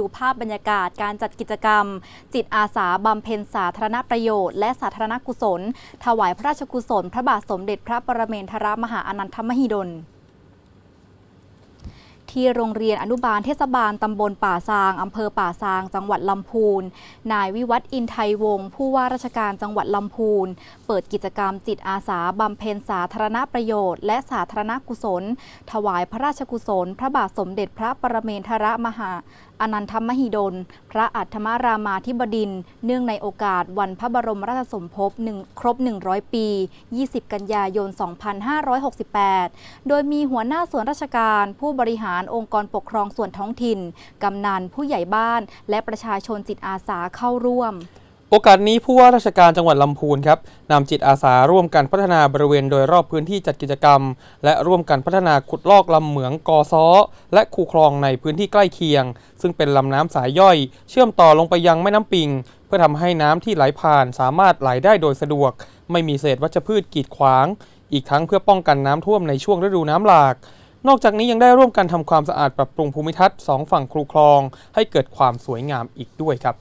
ดูภาพบรรยากาศการจัดกิจกรรม จิตอาสาบำเพ็ญสาธารณประโยชน์และสาธารณกุศล ถวายพระราชกุศล พระบาทสมเด็จพระปรเมนทรมหาอนันทมหิดลที่โรงเรียนอนุบาลเทศบาลตำบลป่าซางอำเภอป่าซาง จังหวัดลำพูน นายวิวัฒน์อินไทยวงศ์ผู้ว่าราชการจังหวัดลำพูน เปิดกิจกรรมจิตอาสาบำเพ็ญสาธารณประโยชน์ และสาธารณกุศล ถวายพระราชกุศล พระบาทสมเด็จพระปรเมนทรมหา อนันทมหิดล พระอัฏฐมรามาธิบดิน เนื่องในโอกาสวันพระบรมราชสมภพหนึ่งครบ 100 ปี 20 กันยายน 2568 โดยมีหัวหน้าส่วนราชการ ผู้บริหารองค์กรปกครองส่วนท้องถิ่น กำนันผู้ใหญ่บ้าน และประชาชนจิตอาสาเข้าร่วม โอกาสนี้ผู้ว่าราชการจังหวัดลำพูนครับนำจิตอาสาร่วมกันพัฒนาบริเวณโดยรอบพื้นที่จัดกิจกรรม และร่วมกันพัฒนาขุดลอกลำเหมืองกอซ้อ และคูคลองในพื้นที่ใกล้เคียง ซึ่งเป็นลำน้ำสายย่อย เชื่อมต่อลงไปยังแม่น้ำปิง เพื่อทำให้น้ำที่ไหลผ่านสามารถไหลได้โดยสะดวก ไม่มีเศษวัชพืชกีดขวาง อีกทั้งเพื่อป้องกันน้ำท่วมในช่วงฤดูน้ำหลากนอกจากนี้ยังได้ร่วมกันทำความสะอาดปรับปรุงภูมิทัศน์สองฝั่งคูคลอง ให้เกิดความสวยงามอีกด้วยครับ